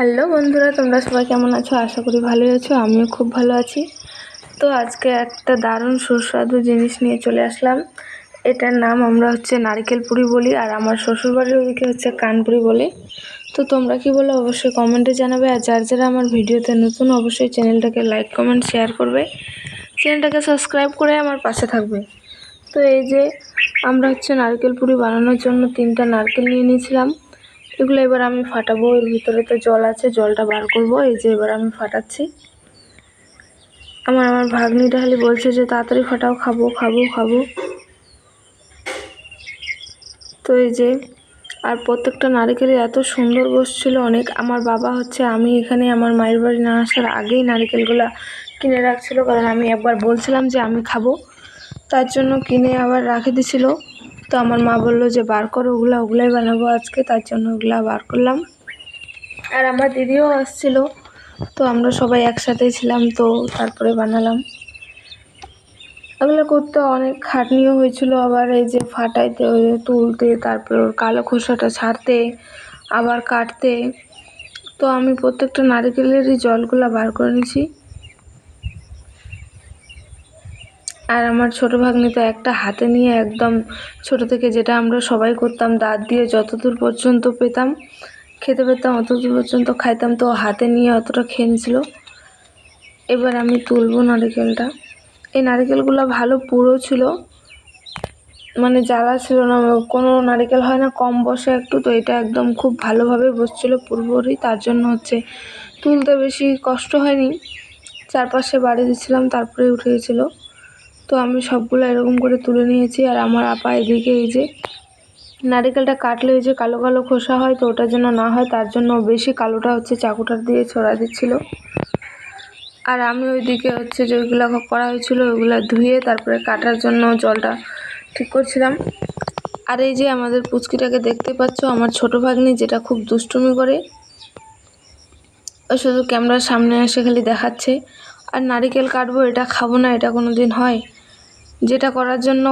Hello বন্ধুরা, তোমরা সবাই কেমন আছো? আশা করি ভালোই আছো, আমিও খুব ভালো আছি। তো আজকে একটা দারুণ সুস্বাদু জিনিস নিয়ে চলে আসলাম। এটার নাম আমরা হচ্ছে নারকেল পুরি বলি, আর আমার শ্বশুরবাড়ির ওদিকে হচ্ছে কানপুরি বলে। তো তোমরা কি বলো, অবশ্যই কমেন্টে জানাবে, আর যার যারা আমার ভিডিওতে নতুন, অবশ্যই চ্যানেলটাকে লাইক, কমেন্ট, শেয়ার করবে। চ্যানেলটাকে সাবস্ক্রাইব করে আমার পাশে থাকবে। তো এই যে আমরা হচ্ছে নারকেল পুরি বানানোর জন্য তিনটা নারকেল নিয়ে নিয়েছিলাম। এগুলো এবার আমি ফাটাবো, এর ভিতরে তো জল আছে, জলটা বার করব, এই যে এবার আমি ফাটাচ্ছি। আমার আমার ভাগ্নিটা খালি বলছে যে তাড়াতাড়ি ফাটাও, খাব খাব খাব। তো এই যে, আর প্রত্যেকটা নারিকেলই এত সুন্দর বসছিল, অনেক। আমার বাবা হচ্ছে, আমি এখানে আমার মায়ের বাড়ি না আসার আগেই নারিকেলগুলো কিনে রাখছিল, কারণ আমি একবার বলছিলাম যে আমি খাব। তার জন্য কিনে আবার রাখে দিছিল। তো আমার মা বলল যে, বার করো ওগুলো, ওগুলাই বানাবো আজকে, তার জন্য ওগুলা বার করলাম। আর আমার দিদিও আসছিল, তো আমরা সবাই একসাথেই ছিলাম, তো তারপরে বানালাম। এগুলো করতে অনেক খাটনিও হয়েছিল, আবার এই যে ফাটাইতে তুলতে, তারপর ওর কালো খোসাটা ছাড়তে, আবার কাটতে। তো আমি প্রত্যেকটা নারকেলেরই জলগুলা বার করে নিছি। আর আমার ছোটো ভাগ্নি তো একটা হাতে নিয়ে একদম ছোট থেকে যেটা আমরা সবাই করতাম, দাঁত দিয়ে যতদূর পর্যন্ত পেতাম, খেতে পেতাম অতদূর পর্যন্ত খাইতাম, তো হাতে নিয়ে অতটা খেয়ে নিছিল এবার আমি তুলবো নারিকেলটা। এই নারিকেলগুলো ভালো পুরো ছিল মানে জ্বালা ছিল না, কোনো নারিকেল হয় না, কম বসে একটু, তো এটা একদম খুব ভালোভাবে বসছিল পুরোপুরি, তার জন্য হচ্ছে তুলতে বেশি কষ্ট হয়নি। চারপাশে বাড়ি দিচ্ছিলাম তারপরে উঠে গেছিল। তো আমি সবগুলো এরকম করে তুলে নিয়েছি আর আমার আপা এদিকে এই যে নারিকেলটা কাটলে ওই যে কালো কালো খোসা হয় তো ওটা যেন না হয়, তার জন্য বেশি কালোটা হচ্ছে চাকুটার দিয়ে ছড়া দিচ্ছিল। আর আমি ওইদিকে হচ্ছে যে ওইগুলো করা হয়েছিল, ওইগুলো ধুয়ে তারপরে কাটার জন্য জলটা ঠিক করছিলাম। আর এই যে আমাদের পুচকিটাকে দেখতে পাচ্ছ, আমার ছোট ভাগ্নি যেটা খুব দুষ্টুমি করে, ও শুধু ক্যামেরার সামনে এসে খালি দেখাচ্ছে। আর নারিকেল কাটবো, এটা খাব না, এটা কোনো দিন হয়। যেটা করার জন্য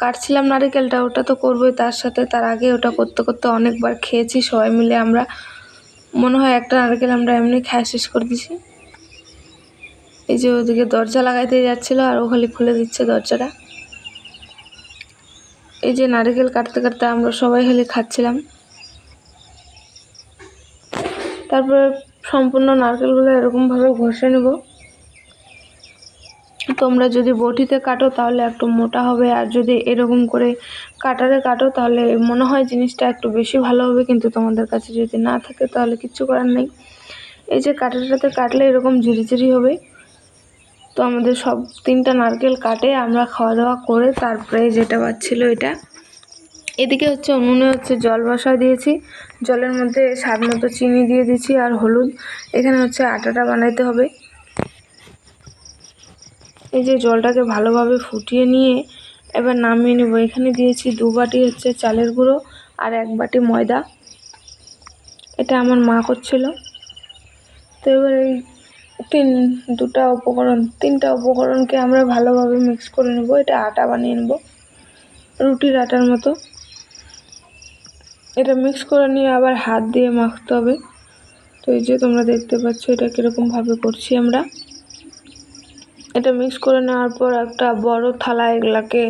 কাটছিলাম নারিকেলটা, ওটা তো করবোই। তার সাথে তার আগে ওটা করতে করতে অনেকবার খেয়েছি, সবাই মিলে আমরা, মনে হয় একটা নারকেল আমরা এমনি খায়, শেষ করে দিছি এই যে ওদিকে দরজা লাগাইতে যাচ্ছিল আর ও খালি খুলে দিচ্ছে দরজাটা। এই যে নারকেল কাটতে কাটতে আমরা সবাই খালি খাচ্ছিলাম। তারপরে সম্পূর্ণ নারকেলগুলো এরকমভাবে ঘষে নেব। তোমরা যদি বটিতে কাটো, তাহলে একটু মোটা হবে। আর যদি এরকম করে কাটারে কাটো, তাহলে মনে হয় জিনিসটা একটু বেশি ভালো হবে। কিন্তু তোমাদের কাছে যদি না থাকে, তাহলে কিচ্ছু করার নেই। এই যে কাটাটাতে কাটলে এরকম ঝিরিঝিরি হবে। তো আমাদের সব তিনটা নারকেল কাটে, আমরা খাওয়া দাওয়া করে তারপরে যেটা পাচ্ছিল এটা এদিকে হচ্ছে উনুনে হচ্ছে জল বসা দিয়েছি। জলের মধ্যে স্বাদ মতো চিনি দিয়ে দিচ্ছি আর হলুদ। এখানে হচ্ছে আটাটা বানাইতে হবে। এই যে জলটাকে ভালোভাবে ফুটিয়ে নিয়ে এবার নামিয়ে নেব। এখানে দিয়েছি দু বাটি হচ্ছে চালের গুঁড়ো আর এক বাটি ময়দা। এটা আমার মা করছিল। তো এবার এই তিন, দুটা উপকরণ, তিনটা উপকরণকে আমরা ভালোভাবে মিক্স করে নেব। এটা আটা বানিয়ে নেব, রুটির আটার মতো। এটা মিক্স করে নিয়ে আবার হাত দিয়ে মাখতে হবে। তো এই যে তোমরা দেখতে পাচ্ছ এটা কীরকমভাবে করছি আমরা। এটা মিক্স করে নেওয়ার পর একটা বড় থালা এগুলাকে,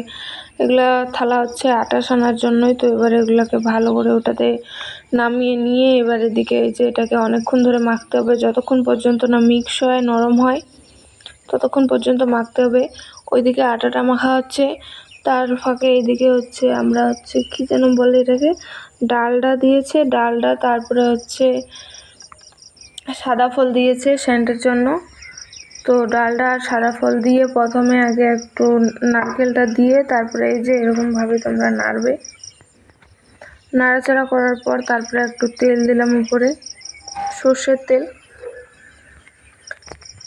এগুলা থালা হচ্ছে আটা সানার জন্যই তো এবারে এগুলাকে ভালো করে ওটাতে নামিয়ে নিয়ে এবার এদিকে যে এটাকে অনেকক্ষণ ধরে মাখতে হবে। যতক্ষণ পর্যন্ত না মিক্স হয়, নরম হয়, ততক্ষণ পর্যন্ত মাখতে হবে। ওইদিকে আটাটা মাখা হচ্ছে। তার ফাঁকে এদিকে হচ্ছে আমরা হচ্ছে কী যেন বলে এটাকে, ডালডা দিয়েছে। ডালডা তারপরে হচ্ছে সাদা ফল দিয়েছে সেন্টের জন্য। তো ডালটা সাদা ফল দিয়ে প্রথমে আগে একটু নারকেলটা দিয়ে তারপরে এই যে এরকমভাবে তোমরা নাড়বে। নাড়াচাড়া করার পর তারপরে একটু তেল দিলাম উপরে, সর্ষের তেল।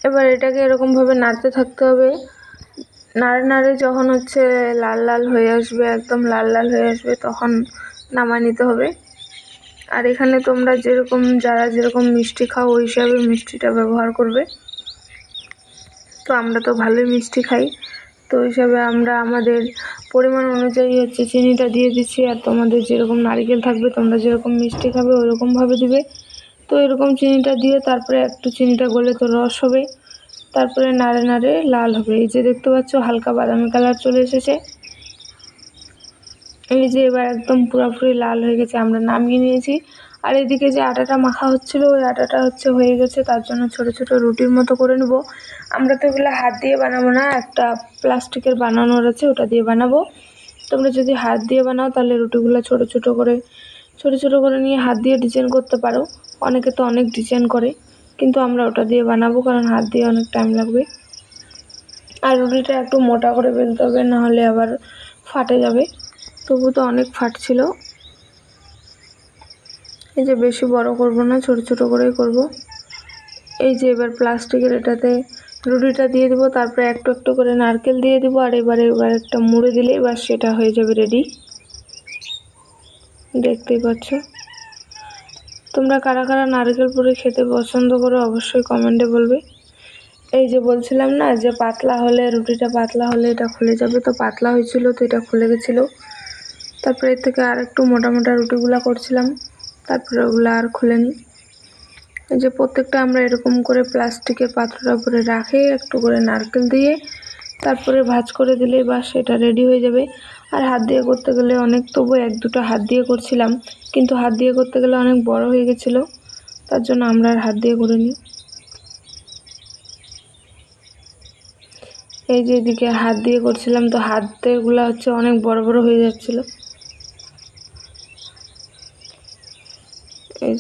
এবার এটাকে এরকমভাবে নাড়তে থাকতে হবে। নাড়ে নাড়ে যখন হচ্ছে লাল লাল হয়ে আসবে, একদম লাল লাল হয়ে আসবে তখন নামায় নিতে হবে। আর এখানে তোমরা যেরকম, যারা যেরকম মিষ্টি খাও ওই হিসাবে মিষ্টিটা ব্যবহার করবে। তো আমরা তো ভালোই মিষ্টি খাই। তো হিসাবে আমরা আমাদের পরিমাণ অনুযায়ী হচ্ছে চিনিটা দিয়ে দিচ্ছি। আর তোমাদের যেরকম নারিকেল থাকবে, তোমরা যেরকম মিষ্টি খাবে, ওরকমভাবে দিবে। তো এরকম চিনিটা দিয়ে তারপরে একটু চিনিটা গলে তো রস হবে। তারপরে নাড়ে নাড়ে লাল হবে। এই যে দেখতে পাচ্ছ, হালকা বাদামি কালার চলে এসেছে। এই যে এবার একদম পুরোপুরি লাল হয়ে গেছে, আমরা নামিয়ে নিয়েছি। আর এদিকে যে আটাটা মাখা হচ্ছিল, ওই আটাটা হচ্ছে হয়ে গেছে। তার জন্য ছোট ছোট রুটির মতো করে নেব। আমরা তো এগুলো হাত দিয়ে বানাবো না, একটা প্লাস্টিকের বানানোর আছে ওটা দিয়ে বানাবো। তোমরা যদি হাত দিয়ে বানাও, তাহলে রুটিগুলো ছোট ছোট করে, ছোট ছোট করে নিয়ে হাত দিয়ে ডিজাইন করতে পারো। অনেকে তো অনেক ডিজাইন করে, কিন্তু আমরা ওটা দিয়ে বানাবো, কারণ হাত দিয়ে অনেক টাইম লাগবে। আর রুটিটা একটু মোটা করে বেলতে হবে, নাহলে আবার ফাটে যাবে। তবু তো অনেক ফাটছিল এই যে বেশি বড় করব না, ছোট ছোট করেই করব। এই যে এবার প্লাস্টিকের এটাতে রুটিটা দিয়ে দেবো, তারপরে একটু একটু করে নারকেল দিয়ে দেবো, আর এবারে এবার একটা মুড়ে দিলে এবার সেটা হয়ে যাবে রেডি দেখতেই পাচ্ছ? তোমরা কারা কারা নারকেল পুরে খেতে পছন্দ করো অবশ্যই কমেন্টে বলবে। এই যে বলছিলাম না যে পাতলা হলে, রুটিটা পাতলা হলে এটা খুলে যাবে, তো পাতলা হয়েছিল, তো এটা খুলে গেছিল। তারপরে এর থেকে আর একটু মোটা মোটা রুটিগুলো করছিলাম। তারপরে ওগুলো আর খুলেনি এই যে প্রত্যেকটা আমরা এরকম করে প্লাস্টিকের পাত্রটা উপরে রাখে, একটু করে নারকেল দিয়ে, তারপরে ভাজ করে দিলেই বাস সেটা রেডি হয়ে যাবে। আর হাত দিয়ে করতে গেলে অনেক, তবু এক দুটো হাত দিয়ে করছিলাম, কিন্তু হাত দিয়ে করতে গেলে অনেক বড় হয়ে গেছিল, তার জন্য আমরা আর হাত দিয়ে করিনি। এই যে এদিকে হাত দিয়ে করছিলাম, তো হাতেরগুলো হচ্ছে অনেক বড় বড় হয়ে যাচ্ছিল।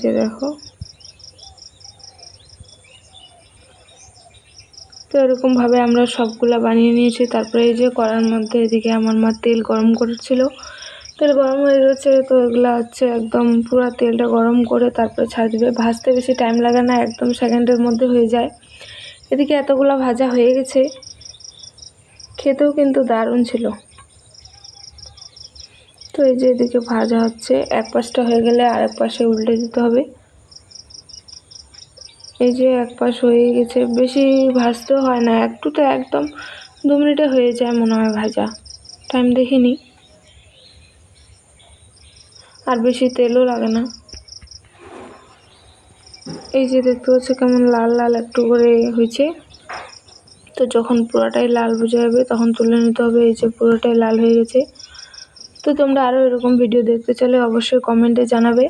যে দেখো। তো এরকমভাবে আমরা সবগুলা বানিয়ে নিয়েছি। তারপরে এই যে কড়ার মধ্যে এদিকে আমার মা তেল গরম করেছিল। তেল গরম হয়ে গেছে তো এগুলো হচ্ছে একদম পুরো তেলটা গরম করে তারপরে ছাড় দিবে। ভাজতে বেশি টাইম লাগে না, একদম সেকেন্ডের মধ্যে হয়ে যায়। এদিকে এতগুলো ভাজা হয়ে গেছে। খেতেও কিন্তু দারুণ ছিল। তো এই যে এদিকে ভাজা হচ্ছে, এক পাশটা হয়ে গেলে আরেক পাশে উল্টে দিতে হবে। এই যে এক পাশ হয়ে গেছে, বেশি ভাজতেও হয় না, একটু তো একদম দু মিনিটে হয়ে যায় মনে হয় ভাজা। টাইম দেখিনি আর বেশি তেলও লাগে না। এই যে দেখতে পাচ্ছ কেমন লাল লাল একটু করে হয়েছে। তো যখন পুরোটাই লাল বোঝা যাবে, তখন তুলে নিতে হবে, এই যে পুরোটাই লাল হয়ে গেছে। তো তোমরা আরও এরকম ভিডিও দেখতে চাইলে অবশ্যই কমেন্টে জানাবে।